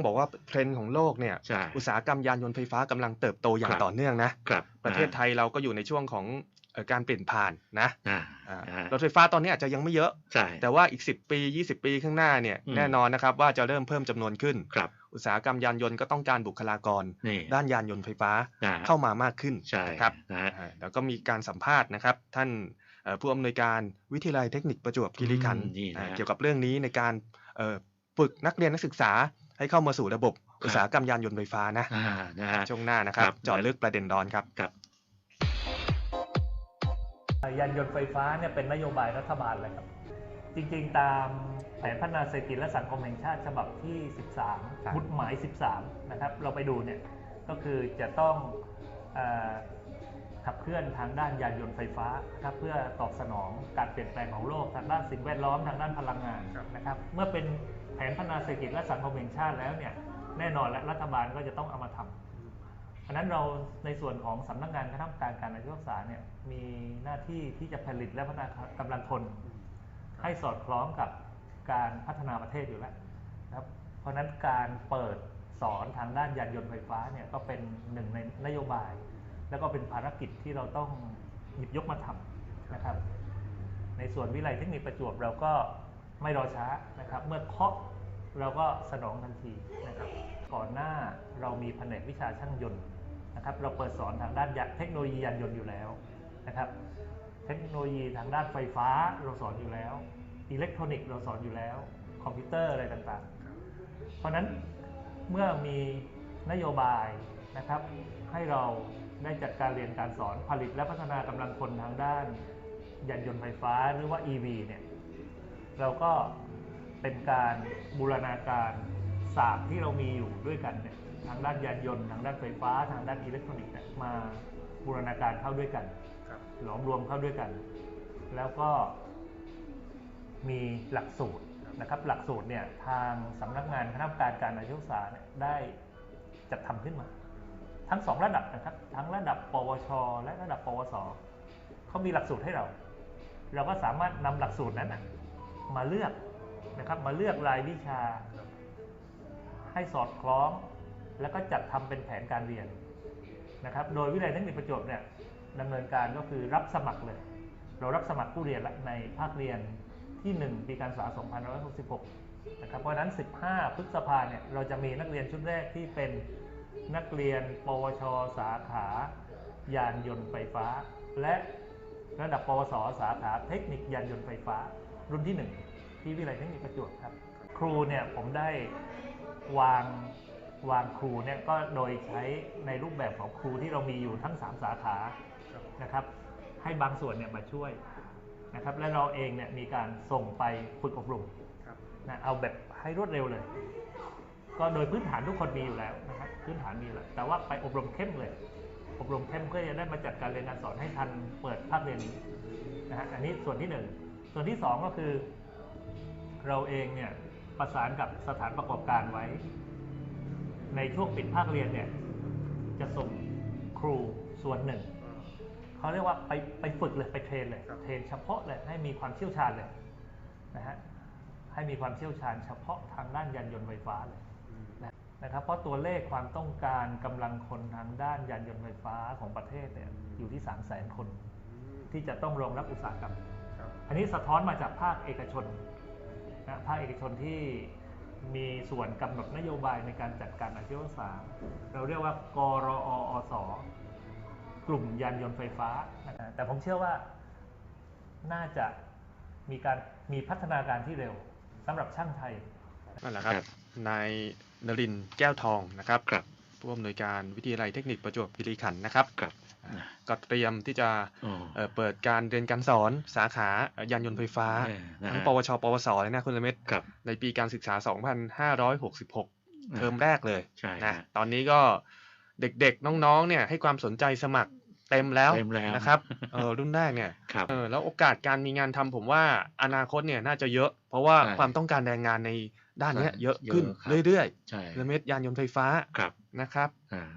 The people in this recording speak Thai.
ต้องบอกว่าเทรนด์ของโลกเนี่ยใช่อุตสาหกรรมยานยนต์ไฟฟ้ากำลังเติบโตอย่าคงรับต่อเนื่องนะครับประเทศไทยเราก็อยู่ในช่วงของเอ่อการเปลี่ยนผ่านนะอ่าอ่าอ่ารถไฟฟ้าตอนนี้อาจจะยังไม่เยอะใช่แต่ว่าอีก 10 ปี 20 ปีข้างหน้าเนี่ยอืมแน่นอนนะครับว่าจะเริ่มเพิ่มจำนวนขึ้นครับอุตสาหกรรมยานยนต์ก็ต้องการบุคลากรนี่ด้านยานยนต์ไฟฟ้าอ่าเข้ามามากขึ้นใช่นะครับนะฮะอ่าแล้วก็มีการสัมภาษณ์นะครับ ท่านเอ่อผู้อำนวยการวิทยาลัยเทคนิคประจวบคีรีขันธ์อืมนี่นะอ่าเกี่ยวกับเรื่องนี้ในการเอ่อฝึกนักเรียนนักศึกษา ให้เข้ามาสู่ระบบอุตสาหกรรมยานยนต์ไฟฟ้านะอ่านะฮะช่วงหน้านะครับครับเจาะลึกประเด็นร้อนครับครับยานยนต์ไฟฟ้าเนี่ยเป็นนโยบายรัฐบาลเลยครับ จริงๆ ตามแผนพัฒนาเศรษฐกิจและสังคมแห่งชาติฉบับที่ครับ13มุดหมาย 13 นะครับ เราไปดูเนี่ยก็คือจะต้องเออ ขับเคลื่อนทางด้านยานยนต์ไฟฟ้านะครับเพื่อตอบสนองการเปลี่ยนแปลงของโลกทางด้านสิ่งแวดล้อมทางด้านพลังงานนะครับเมื่อเป็นแผนพัฒนาเศรษฐกิจและสังคมแห่งชาติแล้วเนี่ยแน่นอนและรัฐบาลก็จะต้องเอามาทำเพราะฉะนั้นเราในส่วนของสำนักงานคณะกรรมการการอาชีวศึกษาเนี่ยมีหน้าที่ที่จะผลิตและพัฒนากำลังคน ให้สอดคล้องกับการพัฒนาประเทศอยู่แล้วนะครับเพราะฉะนั้นการเปิดสอนทางด้านยานยนต์ไฟฟ้าเนี่ยก็เป็นหนึ่งในนโยบาย แล้วก็เป็นภารกิจที่เราต้องหยิบยกมาทำนะครับ ในส่วนวิไลเทคนิคประจวบเราก็ไม่รอช้านะครับ เมื่อเคาะเราก็สนองทันทีนะครับ ก่อนหน้าเรามีแผนกวิชาช่างยนต์นะครับ เราเปิดสอนทางด้านยเทคโนโลยียานยนต์อยู่แล้วนะครับ เทคโนโลยีทางด้านไฟฟ้าเราสอนอยู่แล้ว อิเล็กทรอนิกส์เราสอนอยู่แล้ว คอมพิวเตอร์อะไรต่างๆ เพราะนั้นเมื่อมีนโยบายนะครับให้เรา ได้จัดการเรียนการสอนผลิตและพัฒนากำลังคนทางด้าน ยานยนต์ไฟฟ้าหรือว่า EV เนี่ยเราก็เป็นการบูรณาการศาสตร์ที่เรามีอยู่ด้วยกันเนี่ยทางด้านยานยนต์ทางด้านไฟฟ้าทางด้านอิเล็กทรอนิกส์เนี่ยมาบูรณาการเข้าด้วยกันหลอมรวมเข้าด้วยกัน แล้วก็มีหลักสูตรนะครับหลักสูตรเนี่ยทางสำนักงานคณะกรรมการการอาชีวศึกษาเนี่ยได้จัดทำขึ้นมา ทั้งสองระดับนะครับ ทั้งระดับ ปวช และระดับ ปวสเขามีหลักสูตรให้เรา เราก็สามารถนำหลักสูตรนั้นมาเลือกนะครับ มาเลือกรายวิชา ให้สอดคล้อง แล้วก็จัดทำเป็นแผนการเรียนนะครับ โดยวิทยาลัยเทคนิคประจวบเนี่ยดำเนินการก็คือรับสมัครเลย เรารับสมัครผู้เรียนละในภาคเรียนที่ 1 ปีการศึกษา 2566 นะครับ เพราะฉะนั้น 15 พฤษภาเนี่ย เราจะมีนักเรียนชุดแรกที่เป็น นักเรียน ปวช สาขา ยานยนต์ไฟฟ้า และระดับ ปวส สาขาเทคนิคยานยนต์ไฟฟ้า รุ่นที่ 1 ที่วิทยาลัยเทคนิคประจวบครับ ครูเนี่ยผมได้วางวางครูเนี่ยก็โดยใช้ในรูปแบบของครูที่เรามีอยู่ทั้ง 3 สาขานะครับ ให้บางส่วนเนี่ยมาช่วยนะครับ และเราเองเนี่ยมีการส่งไปฝึกอบรมนะเอาแบบให้รวดเร็วเลย ก็โดยพื้นฐานทุกคนมีอยู่แล้วนะครับพื้นฐานมีแล้วแต่ว่าไปอบรมเข้มเลย อบรมเข้มเพื่อจะได้มาจัดการเรียนการสอนให้ทันเปิดภาคเรียนนี้นะฮะอันนี้ส่วนที่หนึ่งส่วนที่สองก็คือ เราเองเนี่ยประสานกับสถานประกอบการไว้ ในช่วงปิดภาคเรียนเนี่ยจะส่งครูส่วนหนึ่งเขาเรียกว่าไปไปฝึกเลยไปเทรนเลยเทรนเฉพาะเลยให้มีความเชี่ยวชาญเลยนะฮะให้มีความเชี่ยวชาญเฉพาะทางด้านยานยนต์ไฟฟ้าเลย นะนะครับเพราะตัวเลขความต้องการกำลังคนทางด้านยานยนต์ไฟฟ้าของประเทศเนี่ยอยู่ที่ 3 0 0แสนคน ที่จะต้องรองรับอุตสาหกรรม อันนี้สะท้อนมาจากภาคเอกชนนะภาคเอกชนที่มีส่วนกำหนดนโยบายในการจัดการอาชีวศึกษาเราเรียกว่ากรออสกลุ่มยานยนต์ไฟฟ้านะฮะแต่ผมเชื่อว่าน่าจะมีการมีพัฒนาการที่เร็วสำหรับช่างไทย นั่นแหละครับครับนายนรินทร์แก้วทองนะครับครับผู้อำนวยการวิทยาลัยเทคนิคประจวบคีรีขันธ์นะครับครับอ่าก็เตรียมที่จะอ๋อเอ่อเปิดการเรียนการสอนสาขายานยนต์ไฟฟ้าเออนะฮะทั้งปวช ปวสเลยนะคุณละเม็ดครับในปีการศึกษา 2566 เทอมแรกเลยใช่นะฮะตอนนี้ก็เด็กๆ น้องๆ เนี่ยให้ความสนใจสมัคร เต็มแล้วเต็มแล้วนะครับเออรุ่นแรกเนี่ยครับเออแล้วโอกาสการมีงานทำผมว่าอนาคตเนี่ยน่าจะเยอะ เพราะว่าใช่ความต้องการแรงงานในด้านเนี้ยใช่เยอะขึ้นเยอะครับเรื่อยใช่ๆละเม็ดยานยนต์ไฟฟ้าครับนะครับอ่า